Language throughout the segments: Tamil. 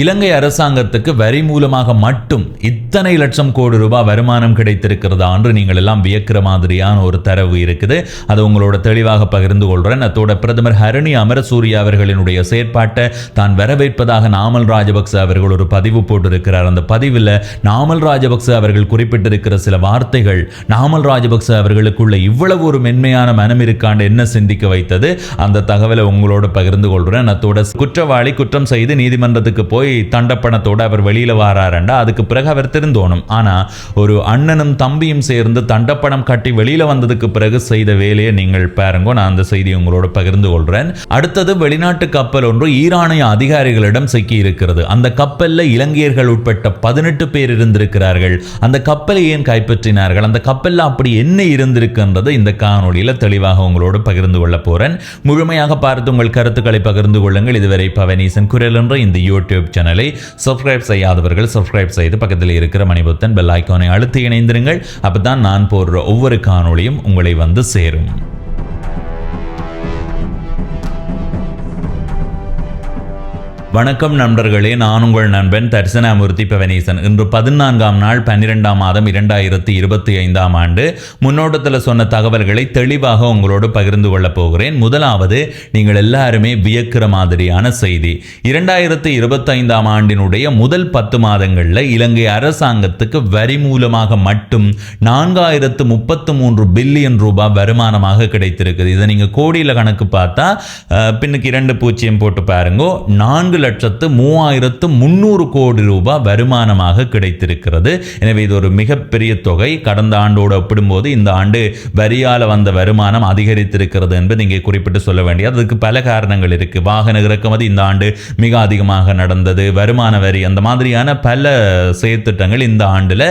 இலங்கை அரசாங்கத்துக்கு வரி மூலமாக மட்டும் இத்தனை லட்சம் கோடி ரூபாய் வருமானம் கிடைத்திருக்கிறதா என்று நீங்கள் எல்லாம் வியக்கிற மாதிரியான ஒரு தரவு இருக்குது. அதை உங்களோட தெளிவாக பகிர்ந்து கொள்கிறேன் அத்தோட பிரதமர் ஹரணி அமரசூரிய அவர்களினுடைய செயற்பாட்டை தான் வரவேற்பதாக நாமல் ராஜபக்ச அவர்கள் ஒரு பதிவு போட்டிருக்கிறார். அந்த பதிவில் நாமல் ராஜபக்ச அவர்கள் குறிப்பிட்டிருக்கிற சில வார்த்தைகள் நாமல் ராஜபக்ச அவர்களுக்குள்ள இவ்வளவு ஒரு மென்மையான மனம் இருக்காண்டு என்ன சிந்திக்க வைத்தது? அந்த தகவலை உங்களோட பகிர்ந்து கொள்கிறேன் அத்தோட குற்றவாளி குற்றம் செய்து நீதிமன்றத்துக்கு போய் தண்டப்பணத்தோட அவர் வெளியில வாராரண்டா அதுக்கு பிறகு அவர் திருந்தோணும். ஆனா ஒரு அண்ணனும் தம்பியும் சேர்ந்து தண்டப்பணம் கட்டி வெளியில வந்ததுக்கு பிறகு செய்த வேலையை நீங்கள் பாருங்க நான் அந்த செய்தி உங்களோட பகிர்ந்து கொள்றேன். அடுத்தது வெளிநாட்டு கப்பல் ஒன்று ஈரானிய அதிகாரிகளிடம் சிக்கி இருக்கிறது. அந்த கப்பல்ல இலங்கையர்கள் உட்பட்ட பதினெட்டு பேர் இருந்திருக்கிறார்கள். அந்த கப்பலை ஏன் கைப்பற்றினார்கள்? அந்த கப்பல்ல அப்படி என்ன இருந்திருக்குன்றது இந்த காணொளியில தெளிவாக உங்களோடு பகிர்ந்து கொள்ள போறேன். முழுமையாக பார்த்து உங்கள் கருத்துக்களை பகிர்ந்து கொள்ளுங்கள். இதுவரை பவனீசன் குரல் என்ற இந்த யூடியூப் சேனலை சப்ஸ்கிரைப் செய்யாதவர்கள் சப்ஸ்கிரைப் செய்து பக்கத்தில் இருக்கிற மணிபுத்தன் பெல் ஐக்கானை அழுத்தி இணைந்திருங்கள். அப்பதான் நான் போடுற ஒவ்வொரு காணொளியும் உங்களை வந்து சேரும். வணக்கம் நண்பர்களே நான் உங்கள் நண்பன் தர்சனாமூர்த்தி பவனீசன். இன்று பதினான்காம் நாள் பன்னிரெண்டாம் மாதம் இரண்டாயிரத்தி இருபத்தி ஐந்தாம் ஆண்டு. முன்னோட்டத்தில் சொன்ன தகவல்களை தெளிவாக உங்களோடு பகிர்ந்து கொள்ளப் போகிறேன். முதலாவது நீங்கள் எல்லாருமே வியக்கிற மாதிரியான செய்தி. இரண்டாயிரத்தி இருபத்தைந்தாம் ஆண்டினுடைய முதல் பத்து மாதங்களில் இலங்கை அரசாங்கத்துக்கு வரி மூலமாக மட்டும் நான்காயிரத்து முப்பத்து மூன்று பில்லியன் ரூபாய் வருமானமாக கிடைத்திருக்குது. இதை நீங்கள் கோடியில் கணக்கு பார்த்தா பின்னுக்கு இரண்டு பூஜ்ஜியம் போட்டு பாருங்க நான்கு லட்சத்து மூவாயிரத்து முந்நூறு கோடி ரூபாய் வருமானமாக கிடைத்திருக்கிறது. எனவே இது ஒரு மிகப்பெரிய தொகை. கடந்த ஆண்டோடு ஒப்பிடும்போது இந்த ஆண்டு வரியால் வந்த வருமானம் அதிகரித்திருக்கிறது என்பது இங்கே குறிப்பிட்டு சொல்ல வேண்டியது. அதுக்கு பல காரணங்கள் இருக்கு. வாகன இறக்குமதி இந்த ஆண்டு மிக அதிகமாக நடந்தது. வருமான வரி அந்த மாதிரியான பல செயற்திட்டங்கள் இந்த ஆண்டில்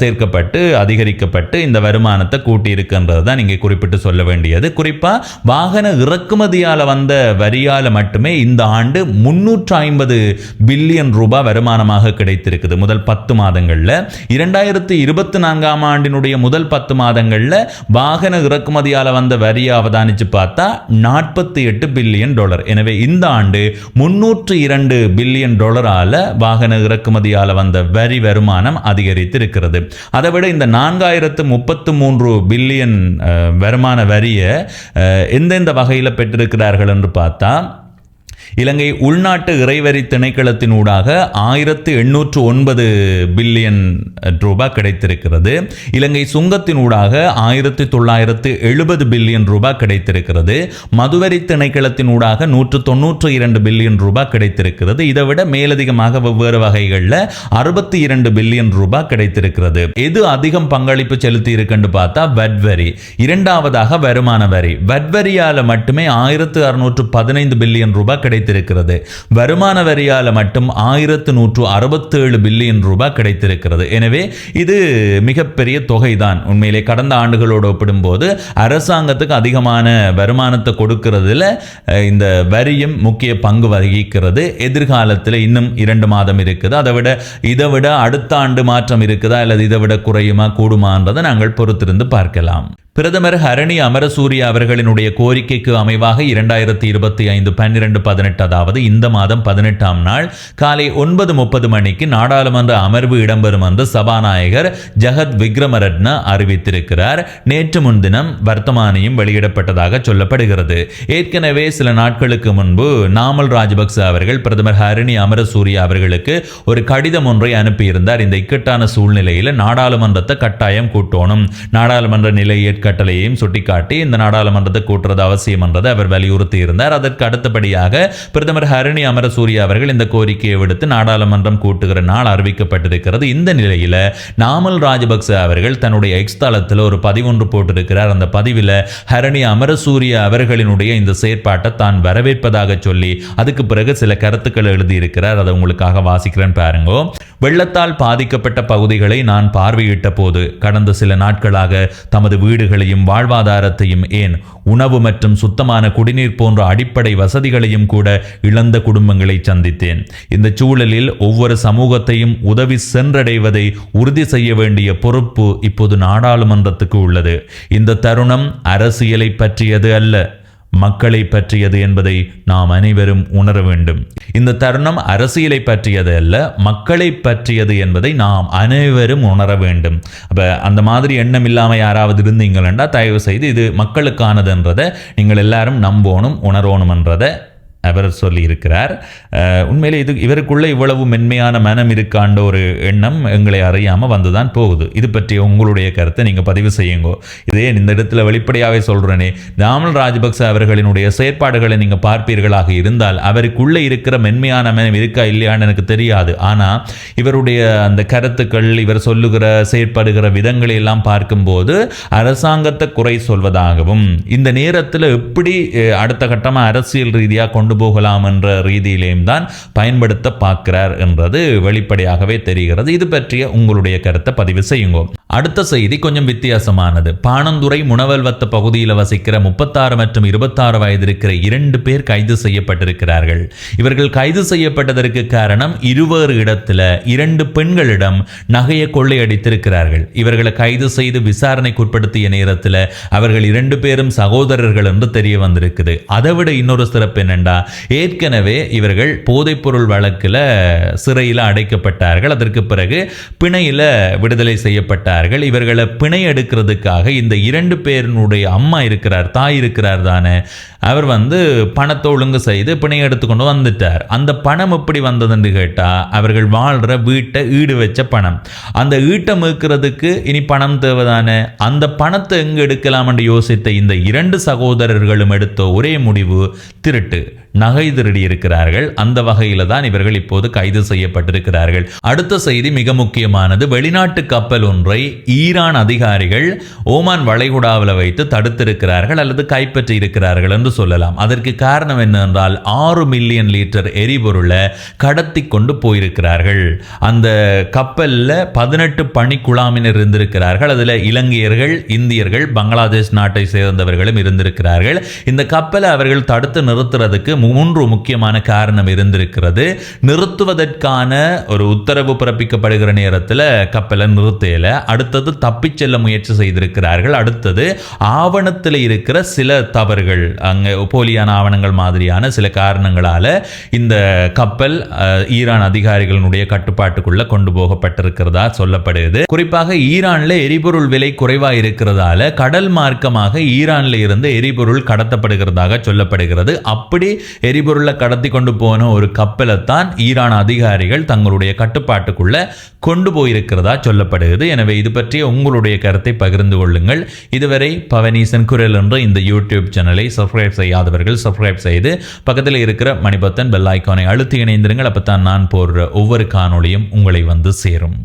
சேர்க்கப்பட்டு அதிகரிக்கப்பட்டு இந்த வருமானத்தை கூட்டியிருக்கின்றது தான் இங்கே குறிப்பிட்டு சொல்ல வேண்டியது. குறிப்பாக வாகன இறக்குமதியால் வந்த வரியால் மட்டுமே இந்த ஆண்டு முன்னூற்று ஐம்பது பில்லியன் ரூபாய் வருமானமாக கிடைத்திருக்குது. முதல் பத்து மாதங்களில். இரண்டாயிரத்தி இருபத்தி நான்காம் ஆண்டினுடைய முதல் பத்து மாதங்களில் வாகன இறக்குமதியால் வந்த வரியை அவதானித்து பார்த்தா நாற்பத்தி எட்டு பில்லியன் டாலர். எனவே இந்த ஆண்டு முன்னூற்று இரண்டு பில்லியன் டாலரால் வாகன இறக்குமதியால் வந்த வரி வருமானம் அதிகரித்து இருக்கிறது அதை விட இந்த நான்காயிரத்து முப்பத்து மூன்று பில்லியன் வருமான வரியை எந்தெந்த வகையில் பெற்றிருக்கிறார்கள் என்று பார்த்தா இலங்கை உள்நாட்டு இறைவரி திணைக்களத்தினூடாக ஆயிரத்து எண்ணூற்று ஒன்பது பில்லியன் ரூபாய் கிடைத்திருக்கிறது. இலங்கை சுங்கத்தினூடாக ஆயிரத்தி தொள்ளாயிரத்து எழுபது பில்லியன் ரூபாய் கிடைத்திருக்கிறது. மதுவரி திணைக்களத்தினூடாக நூற்று தொன்னூற்று இரண்டு பில்லியன் ரூபாய் கிடைத்திருக்கிறது. இதை விட மேலதிகமாக வெவ்வேறு வகைகளில் அறுபத்தி இரண்டு பில்லியன் ரூபாய் கிடைத்திருக்கிறது. எது அதிகம் பங்களிப்பு செலுத்தி இருக்குன்னு பார்த்தா வட் வரி இரண்டாவதாக வருமான வரி. வட்வரியால் மட்டுமே ஆயிரத்து அறுநூற்று பதினைந்து பில்லியன் ரூபாய் கிடைத்திருக்கிறது. வருமான வரியால மட்டும் ஆயிரத்து நூற்று அறுபத்தேழு பில்லியன் ரூபாய் கிடைத்திருக்கிறது. எனவே இது மிகப்பெரிய தொகைதான். உண்மையிலே கடந்த ஆண்டுகளோடு ஒப்பிடும்போது அரசாங்கத்துக்கு அதிகமான வருமானத்தை கொடுக்கறதுல இந்த வரியும் முக்கிய பங்கு வகிக்கிறது. எதிர்காலத்தில் இன்னும் இரண்டு மாதம் இருக்குது. அதை விட இதை விட அடுத்த ஆண்டு மாற்றம் இருக்குதா அல்லது இதை விட குறையுமா கூடுமான்றதை நாங்கள் பொறுத்திருந்து பார்க்கலாம். பிரதமர் ஹரணி அமரசூரிய அவர்களினுடைய கோரிக்கைக்கு அமைவாக இரண்டாயிரத்தி இருபத்தி ஐந்து பன்னிரண்டு பதினெட்டு அதாவது இந்த மாதம் பதினெட்டாம் நாள் காலை ஒன்பது முப்பது மணிக்கு நாடாளுமன்ற அமர்வு இடம்பெறும் என்று சபாநாயகர் ஜெகத் விக்ரமரட்ன அறிவித்திருக்கிறார். நேற்று முன்தினம் வர்த்தமானியும் வெளியிடப்பட்டதாக சொல்லப்படுகிறது. ஏற்கனவே சில நாட்களுக்கு முன்பு நாமல் ராஜபக்ச அவர்கள் பிரதமர் ஹரணி அமரசூரிய அவர்களுக்கு ஒரு கடிதம் ஒன்றை அனுப்பியிருந்தார். இந்த இக்கட்டான சூழ்நிலையில் நாடாளுமன்றத்தை கட்டாயம் கூட்டணும். நாடாளுமன்ற நிலை கட்டளையையும் சுட்டிக்காட்டி இந்த நாடாளுமன்றத்தை கூட்டுறது அவசியம் என்றதை அவர் வலியுறுத்தி இருந்தார் அதற்கு அடுத்தபடியாக பிரதமர் ஹரணி அமரசூரிய அவர்கள் இந்த கோரிக்கையை விடுத்து நாடாளுமன்றம் கூட்டுகிற நாள் அறிவிக்கப்பட்டிருக்கிறது. இந்த நிலையில் நாமல் ராஜபக்ச அவர்கள் தன்னுடைய எக்ஸ் தளத்தில் ஒரு பதிவொன்று போட்டிருக்கிறார். அந்த பதிவில் ஹரணி அமரசூரிய அவர்களினுடைய இந்த செயற்பாட்டை தான் வரவேற்பதாக சொல்லி அதுக்கு பிறகு சில கருத்துக்கள் எழுதியிருக்கிறார். அதை உங்களுக்காக வாசிக்கிறேன் பாருங்கோ. வெள்ளத்தால் பாதிக்கப்பட்ட பகுதிகளை நான் பார்வையிட்ட போது கடந்த சில நாட்களாக தமது வீடுகளையும் வாழ்வாதாரத்தையும் ஏன் உணவு மற்றும் சுத்தமான குடிநீர் போன்ற அடிப்படை வசதிகளையும் கூட இழந்த குடும்பங்களை சந்தித்தேன். இந்த சூழலில் ஒவ்வொரு சமூகத்தையும் உதவி சென்றடைவதை உறுதி செய்ய வேண்டிய பொறுப்பு இப்போது நாடாளுமன்றத்துக்கு உள்ளது. இந்த தருணம் அரசியலை பற்றியது அல்ல. மக்களை பற்றியது என்பதை நாம் அனைவரும் உணர வேண்டும். இந்த தருணம் அரசியலை பற்றியது அல்ல மக்களை பற்றியது என்பதை நாம் அனைவரும் உணர வேண்டும். அப்போ அந்த மாதிரி எண்ணம் இல்லாமல் யாராவது இருந்தீங்களா தயவு செய்து இது மக்களுக்கானதுன்றதை நீங்கள் எல்லாரும் நம்போணும் உணரணும்ன்றதை அவர் சொல்லியிருக்கிறார். உண்மையிலே இது இவருக்குள்ளே இவ்வளவு மென்மையான மனம் இருக்காண்ட ஒரு எண்ணம் எங்களை அறியாமல் வந்து தான் போகுது. இது பற்றிய உங்களுடைய கருத்தை நீங்கள் பதிவு செய்யுங்க. இதே இந்த இடத்துல வெளிப்படையாகவே சொல்கிறேனே தாமல் ராஜபக்ச அவர்களினுடைய செயற்பாடுகளை நீங்கள் பார்ப்பீர்களாக இருந்தால் அவருக்குள்ளே இருக்கிற மென்மையான மனம் இருக்கா இல்லையான்னு எனக்கு தெரியாது. ஆனால் இவருடைய அந்த கருத்துக்கள் இவர் சொல்லுகிற செயற்படுகிற விதங்களை எல்லாம் பார்க்கும்போது அரசாங்கத்தை குறை சொல்வதாகவும் இந்த நேரத்தில் எப்படி அடுத்த கட்டமாக அரசியல் ரீதியாக கொண்டு போகலாம் என்ற ரீதியிலேயும் தான் பயன்படுத்த பார்க்கிறார் என்றது வெளிப்படையாகவே தெரிகிறது. இது பற்றிய உங்களுடைய கருத்தை பதிவு செய்யுங்க. அடுத்த செய்தி கொஞ்சம் வித்தியாசமானது. பாணந்துறை முனவல்வத்த பகுதியில் வசிக்கிற முப்பத்தாறு மற்றும் இருபத்தாறு வயது இருக்கிற இரண்டு பேர் கைது செய்யப்பட்டிருக்கிறார்கள். இவர்கள் கைது செய்யப்பட்டதற்கு காரணம் இருவேறு இடத்துல இரண்டு பெண்களிடம் நகையை கொள்ளையடித்திருக்கிறார்கள். இவர்களை கைது செய்து விசாரணைக்கு உட்படுத்திய நேரத்தில் அவர்கள் இரண்டு பேரும் சகோதரர்கள் என்று தெரிய வந்திருக்குது. அதை விட இன்னொரு சிறப்பு என்னண்டா ஏற்கனவே இவர்கள் போதைப்பொருள் வழக்கில் சிறையில் அடைக்கப்பட்டார்கள். அதற்கு பிறகு பிணையில் விடுதலை இருக்கிறார்கள். இவர்களை பிணை எடுக்கிறதுக்காக இந்த இரண்டு பேரினுடைய அம்மா இருக்கிறார் தாய் இருக்கிறார் தானே. அவர் வந்து பணத்தை ஒழுங்கு செய்து பிணை எடுத்துக்கொண்டு வந்துட்டார். அந்த பணம் எப்படி வந்ததுன்னு கேட்டால் அவர்கள் வாழ்கிற வீட்டை ஈடு வச்ச பணம். அந்த ஈட்டை மீட்கிறதுக்கு இனி பணம் தேவைதானே? அந்த பணத்தை எங்கே எடுக்கலாம்னு யோசித்த இந்த இரண்டு சகோதரர்களும் எடுத்த ஒரே முடிவு திருட்டு. நகை திருடி இருக்கிறார்கள். அந்த வகையில் தான் இவர்கள் இப்போது கைது செய்யப்பட்டிருக்கிறார்கள். அடுத்த செய்தி மிக முக்கியமானது. வெளிநாட்டு கப்பல் ஒன்றை ஈரான் அதிகாரிகள் ஓமான் வளைகுடாவில் வைத்து தடுத்திருக்கிறார்கள் அல்லது கைப்பற்றி இருக்கிறார்கள் என்று சொல்லலாம். அதற்கு காரணம் என்னென்றால் ஆறு மில்லியன் லிட்டர் எரிபொருளை கடத்தி கொண்டு போயிருக்கிறார்கள். அந்த கப்பல்ல பதினெட்டு பணிக்குழாமினர் இருந்திருக்கிறார்கள். அதுல இலங்கையர்கள் இந்தியர்கள் பங்களாதேஷ் நாட்டை சேர்ந்தவர்களும் இருந்திருக்கிறார்கள். இந்த கப்பலை அவர்கள் தடுத்து நிறுத்துறதுக்கு மூன்று முக்கியமான காரணம் இருந்திருக்கிறது. நிறுத்துவதற்கான ஒரு உத்தரவு பிறப்பிக்கப்படுகிற நேரத்தில் கப்பலை நிறுத்தையில அடுத்தது தப்பிச் செல்ல முயற்சி செய்திருக்கிறார்கள். அடுத்தது ஆவணத்தில் இருக்கிற சில தவறுகள் அங்கே போலியான ஆவணங்கள் மாதிரியான சில காரணங்களால இந்த கப்பல் ஈரான் அதிகாரிகளுடைய கட்டுப்பாட்டுக்குள்ள கொண்டு போகப்பட்டிருக்கிறதா சொல்லப்படுது குறிப்பாக ஈரானில் எரிபொருள் விலை குறைவா இருக்கிறதால கடல் மார்க்கமாக ஈரானில் இருந்து எரிபொருள் கடத்தப்படுகிறதாக சொல்லப்படுகிறது. அப்படி எரிபொருளை கடத்தி கொண்டு போன ஒரு கப்பலை தான் ஈரான் அதிகாரிகள் தங்களுடைய கட்டுப்பாட்டுக்குள்ள கொண்டு போயிருக்கிறதா சொல்லப்படுகிறது. எனவே இது பற்றிய உங்களுடைய கருத்தை பகிர்ந்து கொள்ளுங்கள். இதுவரை பவனீசன் குரல் என்ற இந்த யூடியூப் சேனலை சப்ஸ்கிரைப் செய்யாதவர்கள் சப்ஸ்கிரைப் செய்து பக்கத்தில் இருக்கிற மணிபத்தன் பெல் ஐக்கானை அழுத்தி இணைந்திருங்கள். அப்பதான் நான் போடுற ஒவ்வொரு காணொளியும் உங்களை வந்து சேரும்.